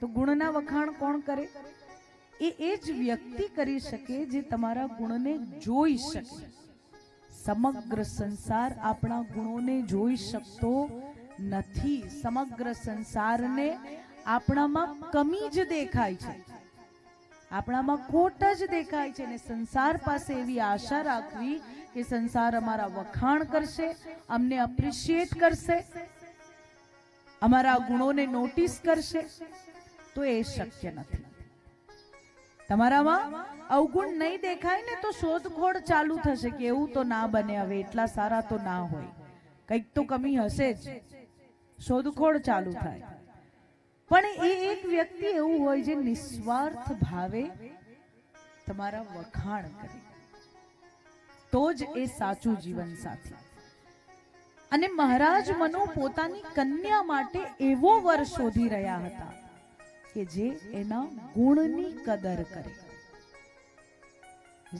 તો ગુણના વખાણ કોણ કરે? એ એ જ વ્યક્તિ કરી શકે જે તમારા ગુણને જોઈ શકે. સમગ્ર સંસાર આપણા ગુણોને જોઈ શકતો નથી. સમગ્ર સંસારને આપણામાં કમી જ દેખાય છે. આપણામાં ખોટ જ દેખાય છે અને સંસાર પાસે એવી આશા રાખવી કે સંસાર અમારા વખાણ કરશે, અમને અપ્રિશિએટ કરશે. અમારા ગુણોને નોટિસ કરશે, તો એ શક્ય નથી. તમારામાં અવગુણ નહીં દેખાય ને તો શોધખોળ ચાલુ થશે કે એવું તો ના બને હવે, એટલા સારા તો ના હોય. કંઈક તો કમી હશે જ. શોધખોળ ચાલુ થાય. પણ એ એક વ્યક્તિ એવું હોય જે નિસ્વાર્થ ભાવે, તમારા વખાણ કરે. તો જ એ સાચું જીવન સાથી અને મહારાજ મનુ પોતાની કન્યા માટે એવો વર શોધી રહ્યા હતા કે જે એના ગુણની કદર કરે.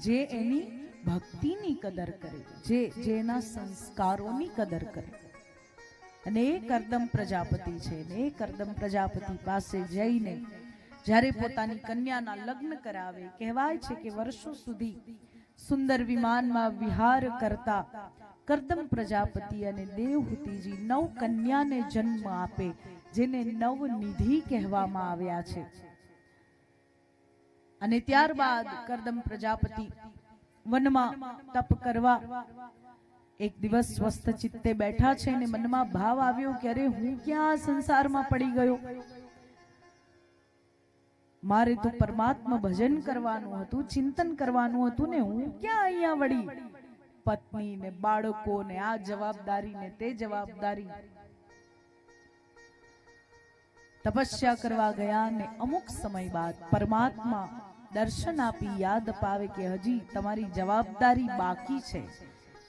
જે એની ભક્તિની કદર કરે. જે જેના સંસ્કારોની કદર કરે. અને એ કરદમ પ્રજાપતિ છે ને એ કરદમ પ્રજાપતિ પાસે જઈને જ્યારે પોતાની કન્યાના લગ્ન કરાવે, કહેવાય છે કે વર્ષો સુધી સુંદર વિમાનમાં વિહાર કરતા કરદમ પ્રજાપતિ અને દેવહૂતિજી નવ કન્યાને જન્મ આપે, જેને નવ નિધિ કહેવામાં આવ્યા છે. અને ત્યારબાદ કરદમ પ્રજાપતિ વનમાં તપ કરવા, એક દિવસ સ્વસ્થ ચિત્તે બેઠા છે અને મનમાં ભાવ આવ્યો કે અરે હું ક્યાં સંસારમાં પડી ગયો? મારે તો પરમાત્મા ભજન કરવાનું હતું, ચિંતન કરવાનું હતું ને હું ક્યાં અહીંયા વળી? પત્ની ને બાળકો ને આ જવાબદારી ને તે જવાબદારી. તપસ્યા કરવા ગયા ને અમુક સમય બાદ પરમાત્મા દર્શન આપી યાદ અપાવે કે હજી તમારી જવાબદારી બાકી છે.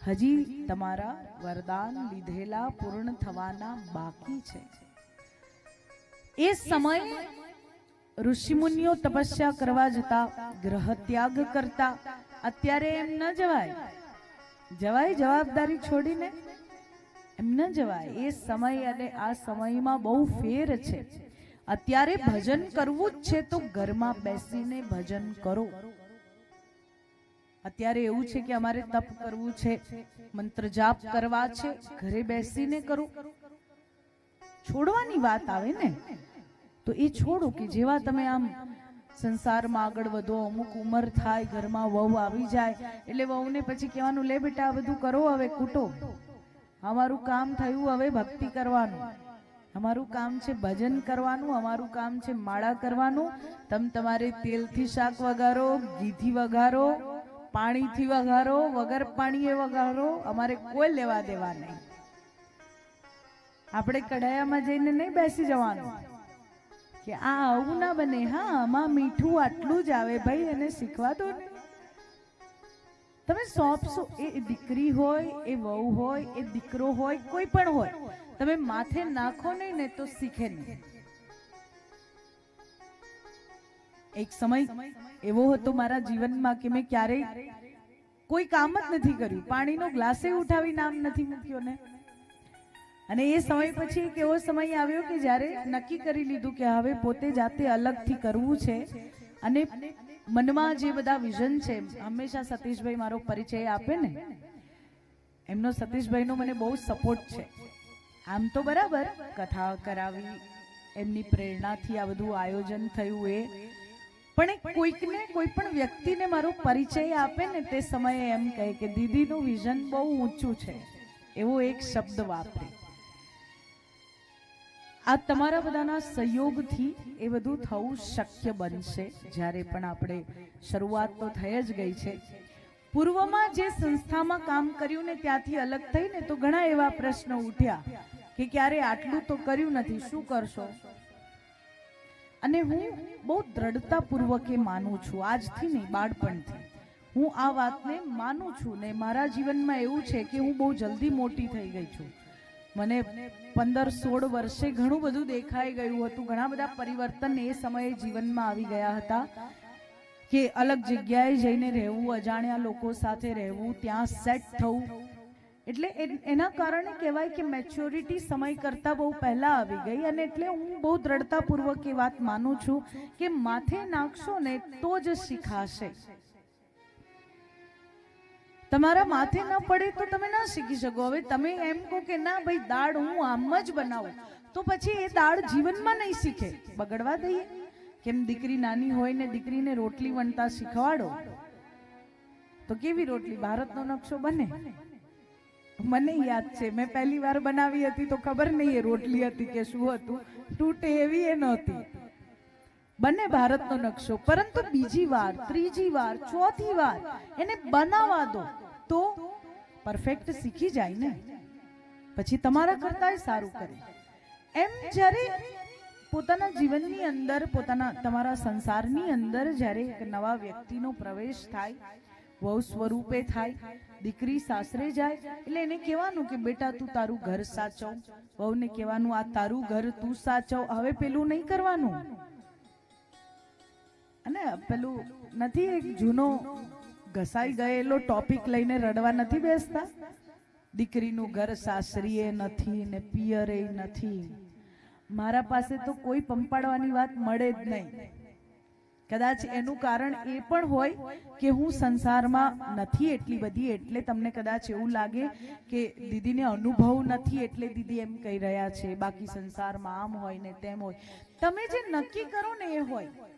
હજી તમારા વરદાન લીધેલા પૂર્ણ થવાના બાકી છે. એ સમય ઋષિમુનિઓ તપસ્યા કરવા જતા ગ્રહ ત્યાગ કરતા. અત્યારે એમ ન જવાય. જવાય જવાબદારી છોડીને? એમ ન જવાય. એ સમય અને આ સમયમાં બહુ ફેર છે. અત્યારે ભજન કરવું જ છે તો ઘરમાં બેસીને ભજન કરો. અત્યારે એવું છે કે અમારે તપ કરવું છે, મંત્ર જાપ કરવા છે, ઘરે બેસીને કરો. છોડવાની વાત આવે ને? તો એ છોડો કે જેવા તમે આમ સંસારમાં આગળ વધો, અમુક ઉંમર થાય, ઘરમાં વહુ આવી જાય, એટલે વહુને પછી કહેવાનું, લે બેટા, આ બધું કરો હવે, કૂટો. અમારું કામ થયું હવે ભક્તિ કરવાનું. અમારું કામ છે ભજન કરવાનું, અમારું કામ છે માળા કરવાનું. તમ તમારે તેલથી શાક વઘારો, ઘીથી વઘારો, પાણીથી વઘારો, વગર પાણીએ વઘારો, અમારે કોઈ લેવા દેવા નહીં. આપણે કઢાયામાં જઈને નહીં બેસી જવાનું. કે આ આવું ના બને. હા, આમાં મીઠું આટલું જ આવે ભાઈ એને શીખવા દો ને. તમે સોંપશો એ દીકરી હોય, એ વહુ હોય, એ દીકરો હોય, કોઈ પણ હોય, તમે માથે નાખો નહીં ને તો શીખે નહીં. એક સમય એવો હતો મારા જીવનમાં કે મેં ક્યારેય કોઈ કામ જ નથી કર્યું. પાણીનો ગ્લાસે ઉઠાવી નામ નથી મૂક્યો ને. અને એ સમય પછી એક એવો સમય આવ્યો કે જ્યારે નક્કી કરી લીધું કે હવે પોતે જાતે અલગથી કરવું છે. અને મનમાં જે બધા વિઝન છે, હંમેશા સતીશભાઈ મારો પરિચય આપે ને. એમનો સતીશભાઈનો મને બહુ સપોર્ટ છે. આમ તો બરાબર, કથા કરાવી, એમની પ્રેરણાથી આ બધું આયોજન થયું એ. પણ કોઈકને કોઈ પણ વ્યક્તિને મારો પરિચય આપે ને તે સમયે એમ કહે કે, દીદીનું વિઝન બહુ ઊંચું છે. એવો એક શબ્દ વાપરે. આ તમારા બધાના સહયોગથી એ બધું થવું શક્ય બનશે. જ્યારે પણ આપણે શરૂઆત તો થઈ જ ગઈ છે. પૂર્વમાં જે સંસ્થામાં કામ કર્યું ને ત્યાંથી અલગ થઈને તો ઘણા એવા પ્રશ્નો ઉઠ્યા કે ક્યારે આટલું તો કર્યું નથી, શું કરશો? અને હું બહુ દ્રઢતાપૂર્વક એ માનું છું, આજથી નહીં, બાળપણથી. હું આ વાતને માનું છું ને મારા જીવનમાં એવું છે કે હું બહુ જલ્દી મોટી થઈ ગઈ છું. મને પંદર સોળ વર્ષે ઘણું બધું દેખાઈ ગયું હતું. ઘણા બધા પરિવર્તન એ સમયે જીવનમાં આવી ગયા હતા કે અલગ જગ્યાએ જઈને રહેવું, અજાણ્યા લોકો સાથે રહેવું, ત્યાં સેટ થવું. એટલે એના કારણે કહેવાય કે મેચ્યોરિટી સમય કરતાં બહુ પહેલાં આવી ગઈ અને એટલે હું બહુ દ્રઢતાપૂર્વક એ વાત માનું છું કે માથે નાખશો ને તો જ શીખાશે. તમારા માથે ન પડે તો તમે ના શીખી શકો. હવે તમે એમ કહો કે ના ભાઈ, દાળ હું આમ જ બનાવું. તો પછી એ દાળ જીવનમાં નહીં શીખે. બગડવા દઈએ. કેમ દીકરી નાની હોય ને દીકરીને રોટલી વણતા શીખવાડો? તો કેવી રોટલી? ભારતનો નકશો બને. મને યાદ છે, મેં પહેલી વાર બનાવી હતી તો ખબર નહીં એ રોટલી હતી કે શું હતું. તૂટે એવી એ નહોતી. બને ભારતનો નકશો. પરંતુ બીજી વાર, ત્રીજી વાર, ચોથી વાર એને બનાવવા દો તો પરફેક્ટ શીખી જાય ને. પછી તમારા કરતાંય સારું કરે. એમ જ્યારે પોતાના જીવનની અંદર, પોતાના તમારા સંસારની અંદર જ્યારે એક નવા વ્યક્તિનો પ્રવેશ થાય, વહુ સ્વરૂપે થાય, દીકરી સાસરે જાય, એટલે એને કહેવાનું કે, બેટા, તું તારું ઘર સાચવ. વહુને કહેવાનું, આ તારું ઘર તું સાચવ. હવે પેલું નહીં કરવાનું. અને પેલું નથી એક જૂનો ઘસાઈ ગયેલો ટોપિક લઈને રડવા નથી બેસતા? દીકરીનું ઘર સાસરીએ નથી ને પિયરે નથી. મારા પાસે તો કોઈ પંપાડવાની વાત મળે જ નહીં. કદાચ એનું કારણ એ પણ હોય કે હું સંસારમાં નથી એટલી બધી, એટલે તમને કદાચ એવું લાગે કે દીદીને અનુભવ નથી એટલે દીદી એમ કહી રહ્યા છે, બાકી સંસારમાં આમ હોય ને તેમ હોય. તમે જે નક્કી કરો ને એ હોય.